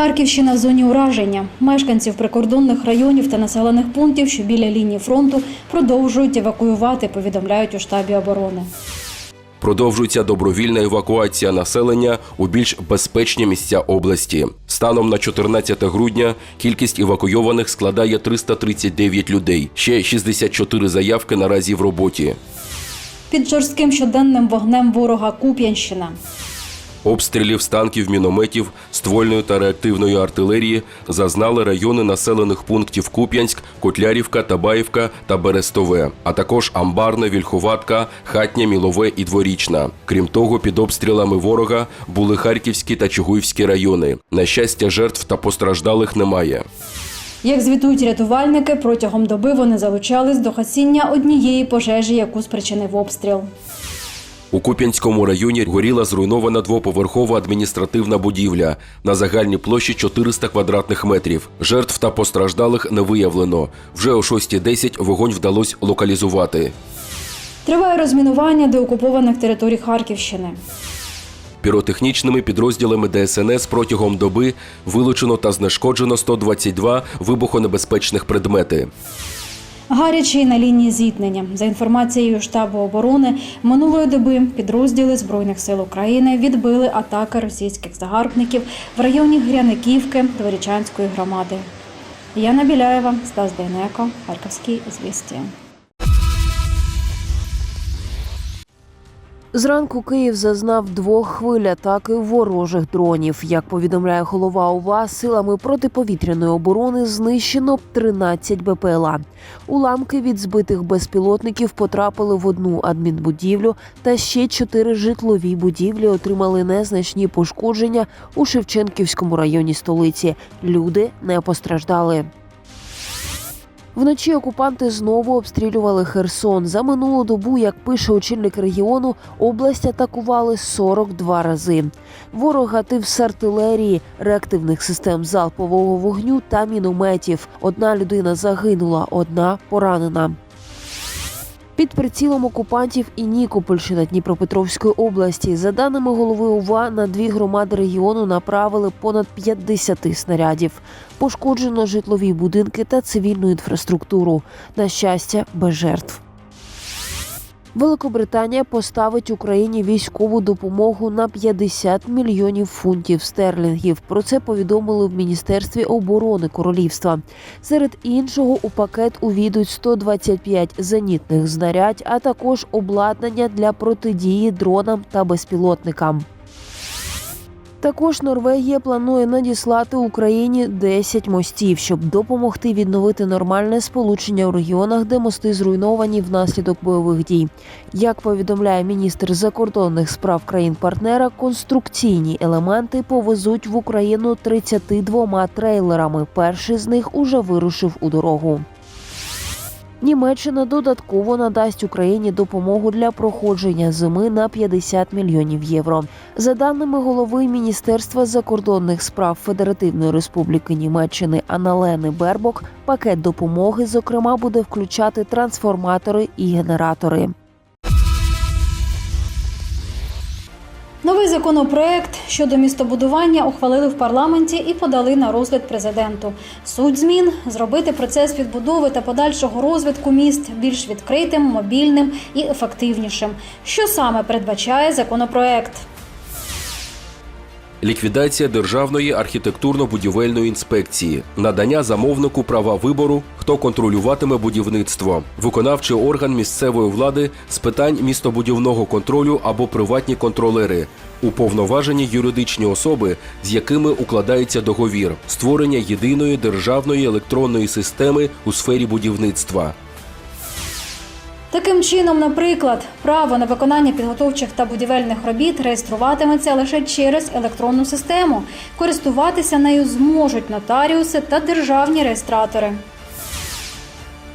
Харківщина в зоні ураження. Мешканців прикордонних районів та населених пунктів, що біля лінії фронту, продовжують евакуювати, повідомляють у штабі оборони. Продовжується добровільна евакуація населення у більш безпечні місця області. Станом на 14 грудня кількість евакуйованих складає 339 людей. Ще 64 заявки наразі в роботі. Під жорстким щоденним вогнем ворога Куп'янщина. Обстрілів з танків, мінометів, ствольної та реактивної артилерії зазнали райони населених пунктів Куп'янськ, Котлярівка, Табаївка та Берестове, а також Амбарне, Вільховатка, Хатня, Мілове і Дворічна. Крім того, під обстрілами ворога були Харківські та Чугуївські райони. На щастя, жертв та постраждалих немає. Як звітують рятувальники, протягом доби вони залучались до гасіння однієї пожежі, яку спричинив обстріл. У Куп'янському районі горіла зруйнована двоповерхова адміністративна будівля на загальній площі 400 квадратних метрів. Жертв та постраждалих не виявлено. Вже о 6.10 вогонь вдалося локалізувати. Триває розмінування деокупованих територій Харківщини. Піротехнічними підрозділами ДСНС протягом доби вилучено та знешкоджено 122 вибухонебезпечних предмети. Гарячий на лінії зіткнення. За інформацією штабу оборони, минулої доби підрозділи Збройних сил України відбили атаки російських загарбників в районі Гряниківки Творічанської громади. Яна Біляєва, Стас Дейнеко, Харківські звісті. Зранку Київ зазнав двох хвиль атаки ворожих дронів. Як повідомляє голова ОВА, силами протиповітряної оборони знищено 13 БПЛА. Уламки від збитих безпілотників потрапили в одну адмінбудівлю, та ще чотири житлові будівлі отримали незначні пошкодження у Шевченківському районі столиці. Люди не постраждали. Вночі окупанти знову обстрілювали Херсон. За минулу добу, як пише очільник регіону, область атакували 42 рази. Ворог гатив з артилерії, реактивних систем залпового вогню та мінометів. Одна людина загинула, одна поранена. Під прицілом окупантів і Нікопольщина Дніпропетровської області. За даними голови ОВА, на дві громади регіону направили понад 50 снарядів. Пошкоджено житлові будинки та цивільну інфраструктуру. На щастя, без жертв. Великобританія поставить Україні військову допомогу на 50 мільйонів фунтів стерлінгів. Про це повідомили в міністерстві оборони королівства. Серед іншого у пакет увійдуть 125 зенітних знарядь, а також обладнання для протидії дронам та безпілотникам. Також Норвегія планує надіслати Україні 10 мостів, щоб допомогти відновити нормальне сполучення у регіонах, де мости зруйновані внаслідок бойових дій. Як повідомляє міністр закордонних справ країн-партнера, конструкційні елементи повезуть в Україну 32 трейлерами. Перший з них уже вирушив у дорогу. Німеччина додатково надасть Україні допомогу для проходження зими на 50 мільйонів євро. За даними голови Міністерства закордонних справ Федеративної Республіки Німеччини Аналени Бербок, пакет допомоги, зокрема, буде включати трансформатори і генератори. Новий законопроект щодо містобудування ухвалили в парламенті і подали на розгляд президенту. Суть змін зробити процес відбудови та подальшого розвитку міст більш відкритим, мобільним і ефективнішим. Що саме передбачає законопроект? Ліквідація державної архітектурно-будівельної інспекції, надання замовнику права вибору, хто контролюватиме будівництво, виконавчий орган місцевої влади з питань містобудівного контролю або приватні контролери, уповноважені юридичні особи, з якими укладається договір, створення єдиної державної електронної системи у сфері будівництва. Таким чином, наприклад, право на виконання підготовчих та будівельних робіт реєструватиметься лише через електронну систему. Користуватися нею зможуть нотаріуси та державні реєстратори.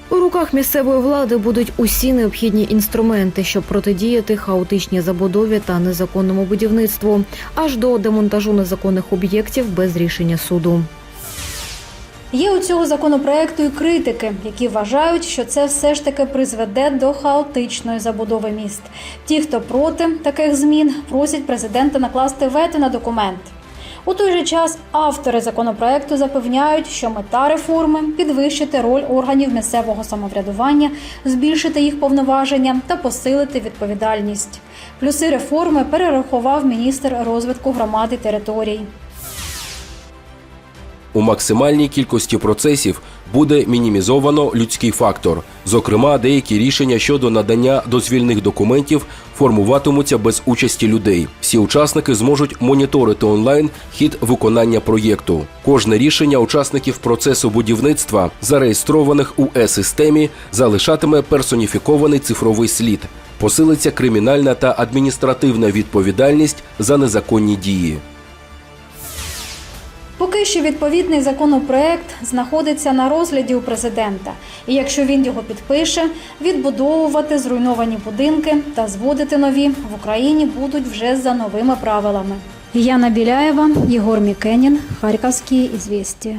У руках місцевої влади будуть усі необхідні інструменти, щоб протидіяти хаотичній забудові та незаконному будівництву, аж до демонтажу незаконних об'єктів без рішення суду. Є у цього законопроекту і критики, які вважають, що це все ж таки призведе до хаотичної забудови міст. Ті, хто проти таких змін, просять президента накласти вето на документ. У той же час автори законопроекту запевняють, що мета реформи підвищити роль органів місцевого самоврядування, збільшити їх повноваження та посилити відповідальність. Плюси реформи перерахував міністр розвитку громад і територій. У максимальній кількості процесів буде мінімізовано людський фактор. Зокрема, деякі рішення щодо надання дозвільних документів формуватимуться без участі людей. Всі учасники зможуть моніторити онлайн хід виконання проєкту. Кожне рішення учасників процесу будівництва, зареєстрованих у е-системі, залишатиме персоніфікований цифровий слід. Посилиться кримінальна та адміністративна відповідальність за незаконні дії. Що відповідний законопроект знаходиться на розгляді у президента, і якщо він його підпише, відбудовувати зруйновані будинки та зводити нові в Україні будуть вже за новими правилами. Яна Біляєва, Єгор Мікенін, Харківські ізвісті.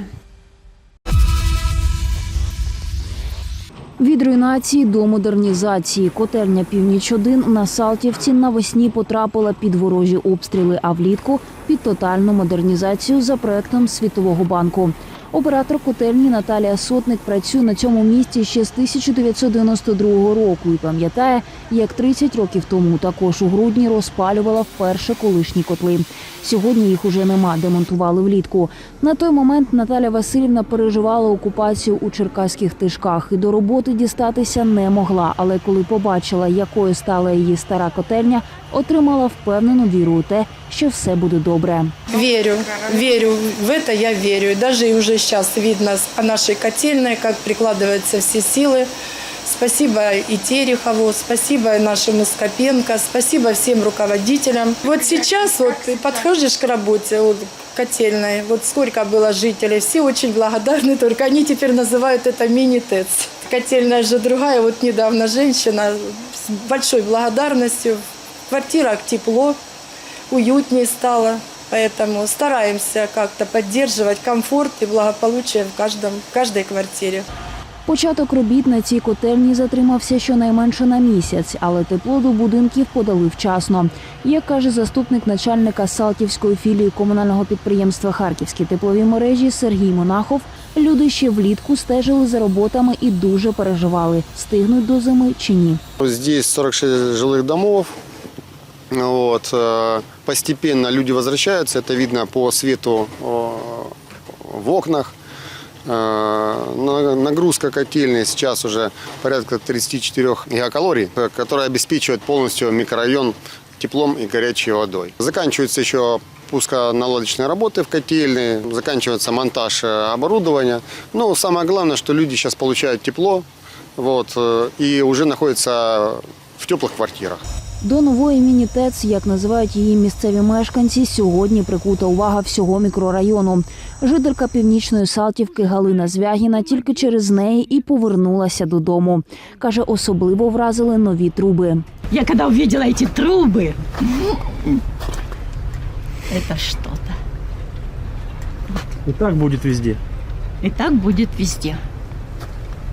Від руйнації до модернізації котельня Північ 1 на Салтівці навесні потрапила під ворожі обстріли, а влітку під тотальну модернізацію за проектом Світового банку. Оператор котельні Наталія Сотник працює на цьому місці ще з 1992 року і пам'ятає, як 30 років тому також у грудні розпалювала вперше колишні котли. Сьогодні їх уже нема, демонтували влітку. На той момент Наталя Васильівна переживала окупацію у черкаських тишках і до роботи дістатися не могла. Але коли побачила, якою стала її стара котельня, отримала впевнену віру у те, що все буде добре. Верю, верю в это, я верю. И даже и уже сейчас видно по нашей котельной, как прикладываются все силы. Спасибо и Терехову, спасибо и нашему Скопенко, спасибо всем руководителям. Вот сейчас вот ты подходишь к работе вот, котельной, вот сколько было жителей, все очень благодарны, только они теперь называют это мини-ТЭЦ. Котельная же другая, вот недавно женщина с большой благодарностью, в квартирах тепло, уютнее стало. Поэтому стараемся как-то поддерживать комфорт и благополучие в, каждом, в каждой квартире. Початок робіт на цій котельні затримався щонайменше на місяць, але тепло до будинків подали вчасно. Як каже заступник начальника Салтівської філії комунального підприємства Харківські теплові мережі Сергій Монахов, люди ще влітку стежили за роботами і дуже переживали, стигнуть до зими чи ні. Здесь 46 жилых домов. Вот. э, Постепенно люди возвращаются. Это видно по свету в окнах. Э, на- Нагрузка котельной сейчас уже порядка 34 гигакалорий, э, которая обеспечивает полностью микрорайон теплом и горячей водой. Заканчиваются еще пусконаладочные работы в котельной, заканчивается монтаж оборудования. Но самое главное, что люди сейчас получают тепло вот, и уже находятся в теплых квартирах. До нової міні-ТЕЦ, як називають її місцеві мешканці, сьогодні прикута увага всього мікрорайону. Жителька північної Салтівки Галина Звягіна тільки через неї і повернулася додому. Каже, особливо вразили нові труби. Я когда увидела эти трубы, это что-то. И так будет везде. И так будет везде.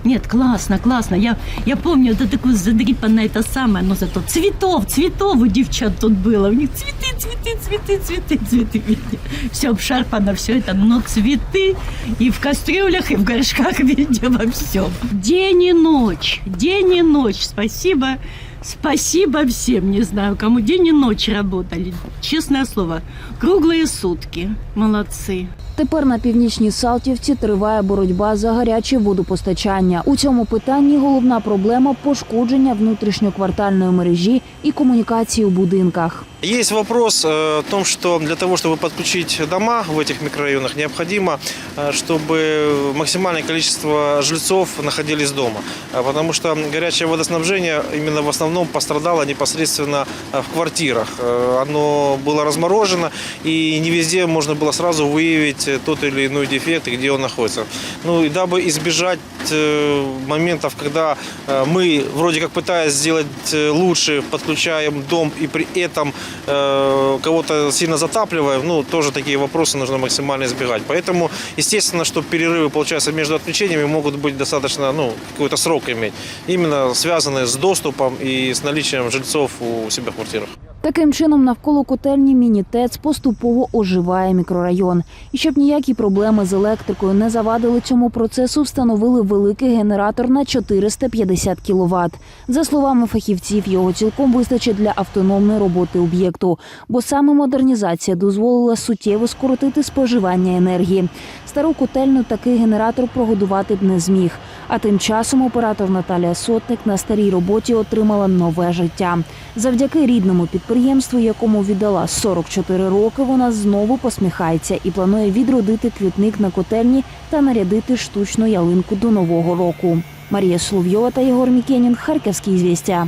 Нет, классно, классно. Я, я помню, это такое задрипанное это самое, но зато цветов, цветов у девчат тут было. У них цветы, цветы, цветы, цветы, цветы. везде. Все обшарпано, все это, но цветы и в кастрюлях, и в горшках, везде во всем. День и ночь, день и ночь. Спасибо, спасибо всем, не знаю, кому день и ночь работали. Честное слово, круглые сутки. Молодцы. Тепер на північній Салтівці триває боротьба за гаряче водопостачання. У цьому питанні головна проблема пошкодження внутрішньоквартальної мережі і комунікації у будинках. Есть вопрос э, о том, что для того, чтобы подключить дома в этих микрорайонах, необходимо, э, чтобы максимальное количество жильцов находились дома. А Потому что горячее водоснабжение именно в основном пострадало непосредственно э, в квартирах. Э, Оно было разморожено, и не везде можно было сразу выявить э, тот или иной дефект, и где он находится. Ну и дабы избежать э, моментов, когда э, мы, вроде как пытаясь сделать лучше, подключаем дом и при этом кого-то сильно затапливаем, ну, тоже такие вопросы нужно максимально избегать. Поэтому, естественно, что перерывы, получается, между отключениями могут быть достаточно, ну, какой-то срок иметь. Именно связанные с доступом и с наличием жильцов у себя в квартирах. Таким чином, навколо котельні Мінітец поступово оживає мікрорайон. І щоб ніякі проблеми з електрикою не завадили цьому процесу, встановили великий генератор на 450 кВт. За словами фахівців, його цілком вистачить для автономної роботи об'єкту, бо саме модернізація дозволила суттєво скоротити споживання енергії. Стару котельну такий генератор прогодувати б не зміг. А тим часом оператор Наталія Сотник на старій роботі отримала нове життя. Завдяки рідному підприємству, якому віддала 44 роки, вона знову посміхається і планує відродити квітник на котельні та нарядити штучну ялинку до нового року. Марія Соловйова та Єгор Мікенін, Харківські звістя.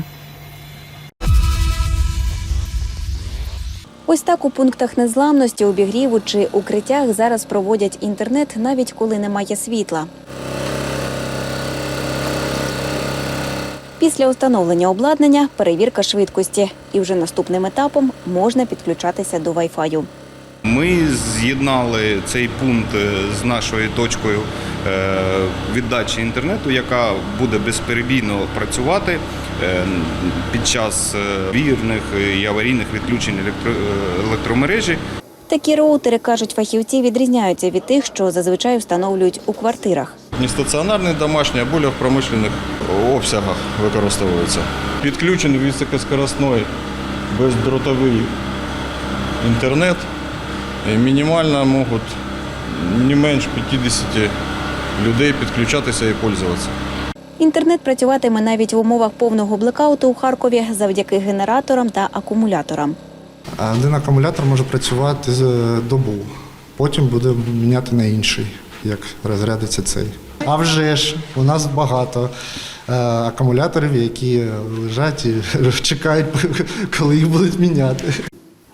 Ось так у пунктах незламності, обігріву чи укриттях зараз проводять інтернет, навіть коли немає світла. Після установлення обладнання перевірка швидкості, і вже наступним етапом можна підключатися до Wi-Fi. Ми з'єднали цей пункт е, з нашою точкою е, віддачі інтернету, яка буде безперебійно працювати е, під час вірних і аварійних відключень електро- електромережі. Такі роутери, кажуть фахівці, відрізняються від тих, що зазвичай встановлюють у квартирах. Не стаціонарний домашній, а більше в промишлених обсягах використовується. Підключений високоскоростний бездротовий інтернет. І Мінімально можуть не менш 50 людей підключатися і пользуватися. Інтернет працюватиме навіть в умовах повного блекауту у Харкові завдяки генераторам та акумуляторам. Один акумулятор може працювати з добу, потім буде міняти на інший, як розрядиться цей. А вже ж у нас багато е, акумуляторів, які лежать і чекають, коли їх будуть міняти.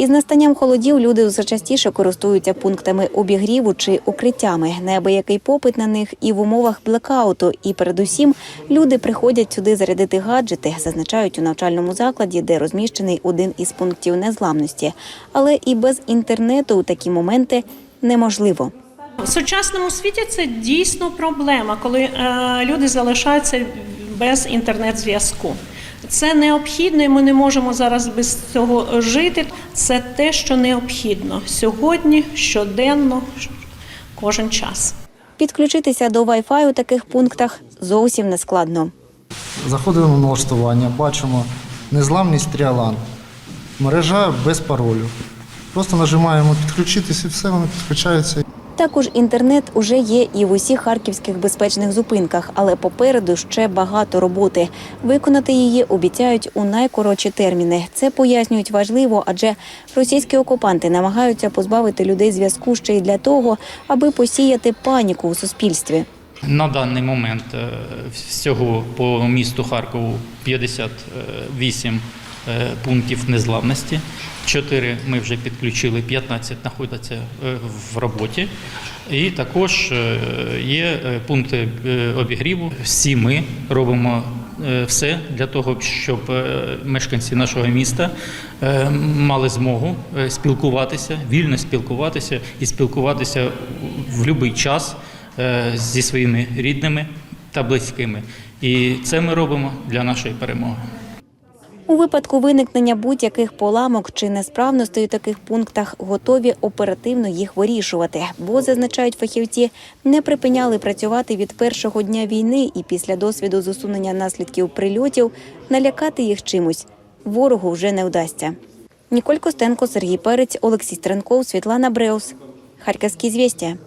Із настанням холодів люди все частіше користуються пунктами обігріву чи укриттями. Неабиякий попит на них і в умовах блекауту. І передусім люди приходять сюди зарядити гаджети, зазначають у навчальному закладі, де розміщений один із пунктів незламності. Але і без інтернету у такі моменти неможливо. В сучасному світі це дійсно проблема, коли е, люди залишаються без інтернет-зв'язку. Це необхідно, і ми не можемо зараз без цього жити. Це те, що необхідно сьогодні, щоденно, кожен час. Підключитися до Wi-Fi у таких пунктах зовсім не складно. Заходимо на налаштування, бачимо незламність тріалан. Мережа без паролю. Просто нажимаємо підключитися і все, воно підключається. Також інтернет уже є і в усіх харківських безпечних зупинках, але попереду ще багато роботи. Виконати її обіцяють у найкоротші терміни. Це пояснюють важливо, адже російські окупанти намагаються позбавити людей зв'язку ще й для того, аби посіяти паніку у суспільстві. На даний момент е, всього по місту Харкову 58 е, пунктів незламності. 4 ми вже підключили, 15 знаходяться е, в роботі. І також е, є е, пункти обігріву. Всі ми робимо все для того, щоб мешканці нашого міста мали змогу спілкуватися, вільно спілкуватися і спілкуватися в будь-який час зі своїми рідними та близькими. І це ми робимо для нашої перемоги. У випадку виникнення будь-яких поламок чи несправностей у таких пунктах готові оперативно їх вирішувати, бо зазначають фахівці, не припиняли працювати від першого дня війни і після досвіду з наслідків прильотів налякати їх чимось ворогу вже не вдасться. Ніколь Костенко, Сергій Перець, Олексій Стренков, Світлана Бреус. Харківські звістя.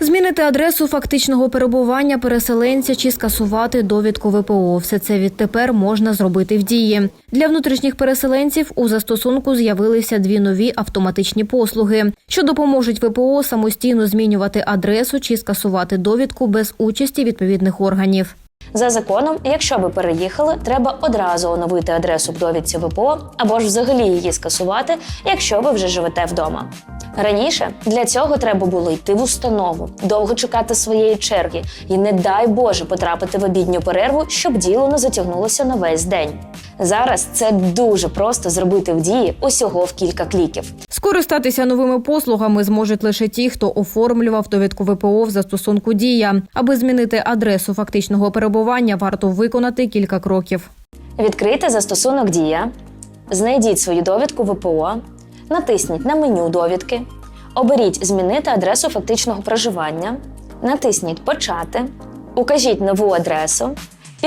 Змінити адресу фактичного перебування переселенця чи скасувати довідку ВПО. Все це відтепер можна зробити в дії. Для внутрішніх переселенців у застосунку з'явилися дві нові автоматичні послуги, що допоможуть ВПО самостійно змінювати адресу чи скасувати довідку без участі відповідних органів. За законом, якщо ви переїхали, треба одразу оновити адресу в довідці ВПО або ж взагалі її скасувати, якщо ви вже живете вдома. Раніше для цього треба було йти в установу, довго чекати своєї черги і, не дай Боже, потрапити в обідню перерву, щоб діло не затягнулося на весь день. Зараз це дуже просто зробити в дії усього в кілька кліків. Скористатися новими послугами зможуть лише ті, хто оформлював довідку ВПО в застосунку Дія. Аби змінити адресу фактичного перебування, варто виконати кілька кроків. Відкрийте застосунок Дія, знайдіть свою довідку ВПО, натисніть на меню довідки, оберіть Змінити адресу фактичного проживання, натисніть Почати, укажіть нову адресу,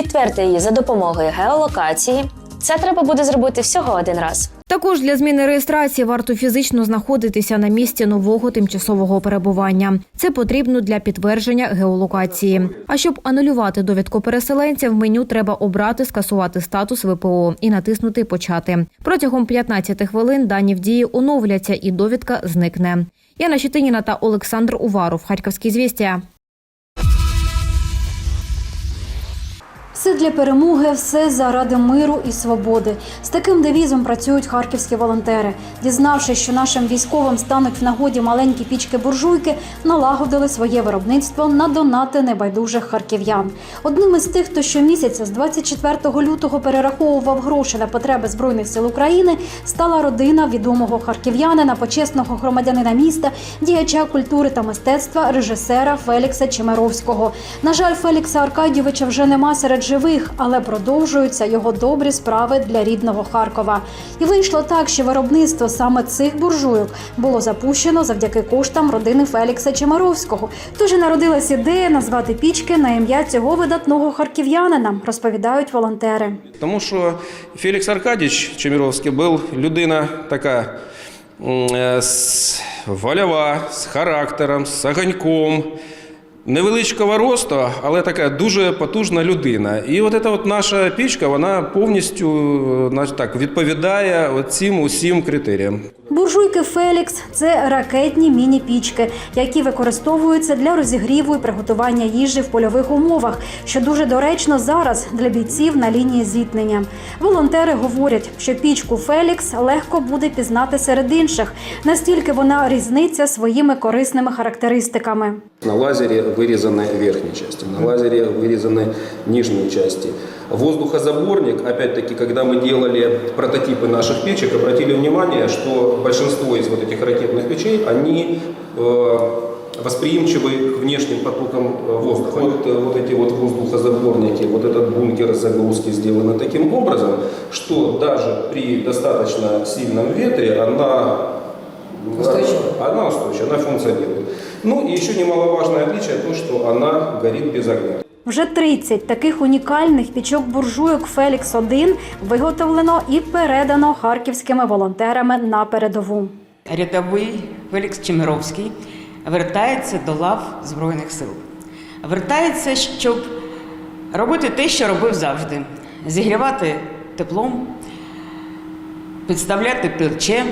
підтвердьте її за допомогою геолокації. Це треба буде зробити всього один раз. Також для зміни реєстрації варто фізично знаходитися на місці нового тимчасового перебування. Це потрібно для підтвердження геолокації. А щоб анулювати довідку переселенця, в меню треба обрати скасувати статус ВПО і натиснути Почати. Протягом 15 хвилин дані в дії оновляться і довідка зникне. Яна Щетиніна та Олександр Уваров. Харківські звістя. Все для перемоги, все заради миру і свободи. З таким девізом працюють харківські волонтери. Дізнавшись, що нашим військовим стануть в нагоді маленькі пічки буржуйки, налагодили своє виробництво на донати небайдужих харків'ян. Одним із тих, хто щомісяця з 24 лютого перераховував гроші на потреби збройних сил України, стала родина відомого харків'янина, почесного громадянина міста, діяча культури та мистецтва, режисера Фелікса Чемеровського. На жаль, Фелікса Аркадійовича вже нема серед живих, але продовжуються його добрі справи для рідного Харкова. І вийшло так, що виробництво саме цих буржуйок було запущено завдяки коштам родини Фелікса Чемаровського. Тож і народилась ідея назвати пічки на ім'я цього видатного харків'янина, розповідають волонтери. Тому що Фелікс Аркадійович Чеміровський був людина така м, е, з характером, з огоньком. Невеличкого росту, але така дуже потужна людина. І от ця от наша пічка, вона повністю е, так, відповідає цим усім критеріям. Буржуйки Фелікс це ракетні міні-пічки, які використовуються для розігріву і приготування їжі в польових умовах, що дуже доречно зараз для бійців на лінії зіткнення. Волонтери говорять, що пічку Фелікс легко буде пізнати серед інших, настільки вона різниця своїми корисними характеристиками. На лазере вырезаны верхние части, на лазере вырезаны нижние части. Воздухозаборник, опять-таки, когда мы делали прототипы наших печек, обратили внимание, что большинство из вот этих ракетных печей, они э, восприимчивы к внешним потокам э, воздуха. Вот, э, вот эти вот воздухозаборники, вот этот бункер загрузки сделаны таким образом, что даже при достаточно сильном ветре она Устойчива. Она устойчива, она функционирует. Ну и еще немаловажное отличие то, что она горит без огня. Вже 30 таких унікальних пічок буржуйок Фелікс 1 виготовлено і передано харківськими волонтерами на передову. Рядовий Фелікс Чемеровський вертається до лав Збройних сил. Вертається, щоб робити те, що робив завжди: зігрівати теплом, підставляти плече,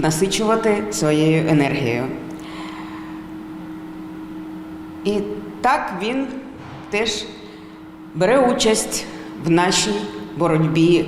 насичувати своєю енергією. І так він теж бере участь в нашій боротьбі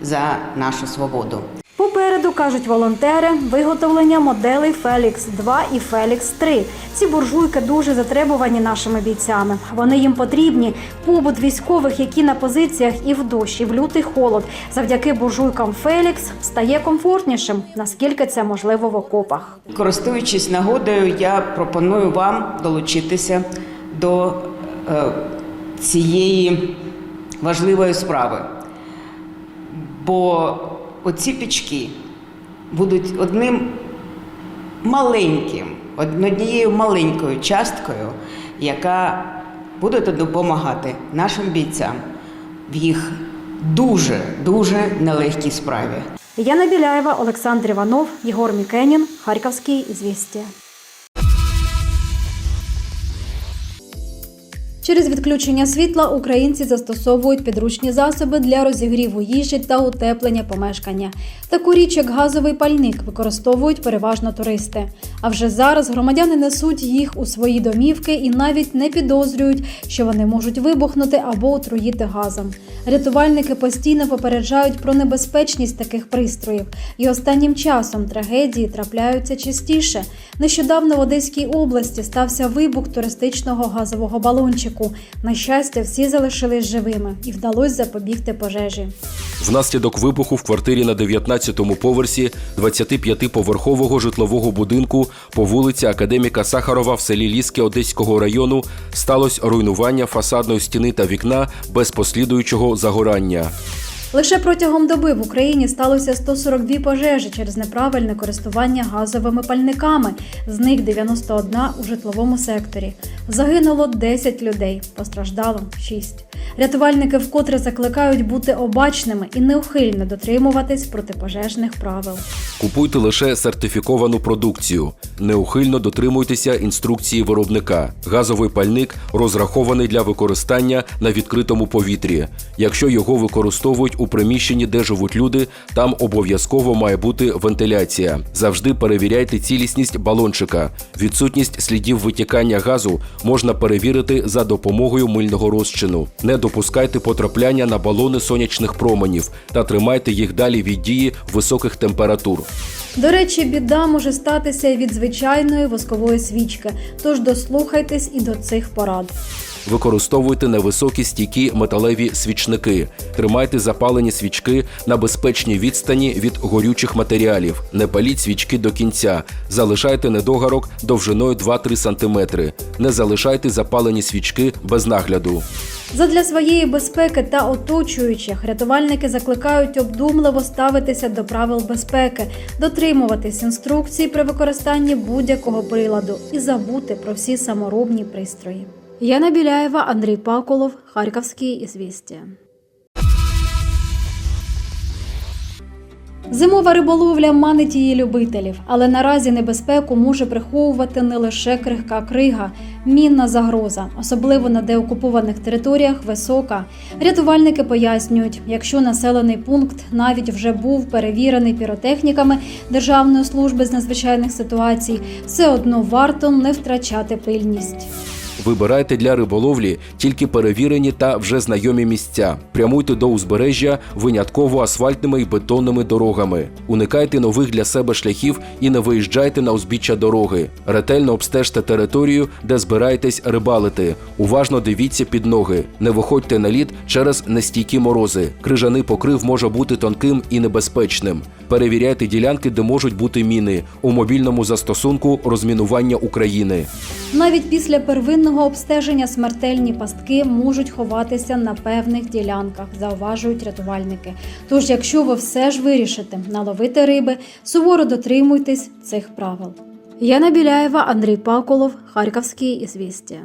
за нашу свободу. Попереду кажуть волонтери виготовлення моделей Фелікс 2 і Фелікс 3 Ці буржуйки дуже затребувані нашими бійцями. Вони їм потрібні. Побут військових, які на позиціях і в дощ, в лютий холод, завдяки буржуйкам Фелікс стає комфортнішим, наскільки це можливо в окопах. Користуючись нагодою, я пропоную вам долучитися до е, цієї важливої справи. Бо оці пічки будуть одним маленьким, однією маленькою часткою, яка буде допомагати нашим бійцям в їх дуже дуже нелегкій справі. Яна Біляєва, Олександр Іванов, Єгор Мікенін, Харківський звістя. Через відключення світла українці застосовують підручні засоби для розігріву їжі та утеплення помешкання. Таку річ, як газовий пальник, використовують переважно туристи. А вже зараз громадяни несуть їх у свої домівки і навіть не підозрюють, що вони можуть вибухнути або отруїти газом. Рятувальники постійно попереджають про небезпечність таких пристроїв, і останнім часом трагедії трапляються частіше. Нещодавно в Одеській області стався вибух туристичного газового балончика. Майданчику. На щастя, всі залишились живими і вдалося запобігти пожежі. Внаслідок вибуху в квартирі на 19-му поверсі 25-поверхового житлового будинку по вулиці Академіка Сахарова в селі Ліски Одеського району сталося руйнування фасадної стіни та вікна без послідуючого загорання. Лише протягом доби в Україні сталося 142 пожежі через неправильне користування газовими пальниками. З них 91 у житловому секторі. Загинуло 10 людей, постраждало 6. Рятувальники вкотре закликають бути обачними і неухильно дотримуватись протипожежних правил. Купуйте лише сертифіковану продукцію. Неухильно дотримуйтеся інструкції виробника. Газовий пальник розрахований для використання на відкритому повітрі. Якщо його використовують у приміщенні, де живуть люди, там обов'язково має бути вентиляція. Завжди перевіряйте цілісність балончика. Відсутність слідів витікання газу можна перевірити за допомогою мильного розчину. Не допускайте потрапляння на балони сонячних променів та тримайте їх далі від дії високих температур. До речі, біда може статися від звичайної воскової свічки, тож дослухайтесь і до цих порад. Використовуйте невисокі стійкі металеві свічники. Тримайте запалені свічки на безпечній відстані від горючих матеріалів. Не паліть свічки до кінця. Залишайте недогарок довжиною 2-3 см. Не залишайте запалені свічки без нагляду. Задля своєї безпеки та оточуючих рятувальники закликають обдумливо ставитися до правил безпеки, дотримуватись інструкцій при використанні будь-якого приладу і забути про всі саморобні пристрої. Яна Біляєва, Андрій Паколов, Харківські ізвістія. Зимова риболовля манить її любителів, але наразі небезпеку може приховувати не лише крихка крига, мінна загроза, особливо на деокупованих територіях, висока. Рятувальники пояснюють, якщо населений пункт навіть вже був перевірений піротехніками Державної служби з надзвичайних ситуацій, все одно варто не втрачати пильність. Вибирайте для риболовлі тільки перевірені та вже знайомі місця. Прямуйте до узбережжя винятково асфальтними і бетонними дорогами. Уникайте нових для себе шляхів і не виїжджайте на узбіччя дороги. Ретельно обстежте територію, де збираєтесь рибалити. Уважно дивіться під ноги. Не виходьте на лід через нестійкі морози. Крижаний покрив може бути тонким і небезпечним. Перевіряйте ділянки, де можуть бути міни у мобільному застосунку розмінування України. Навіть після первинного обстеження смертельні пастки можуть ховатися на певних ділянках, зауважують рятувальники. Тож, якщо ви все ж вирішите наловити риби, суворо дотримуйтесь цих правил. Яна Біляєва, Андрій Паколов, Харківські ізвістія.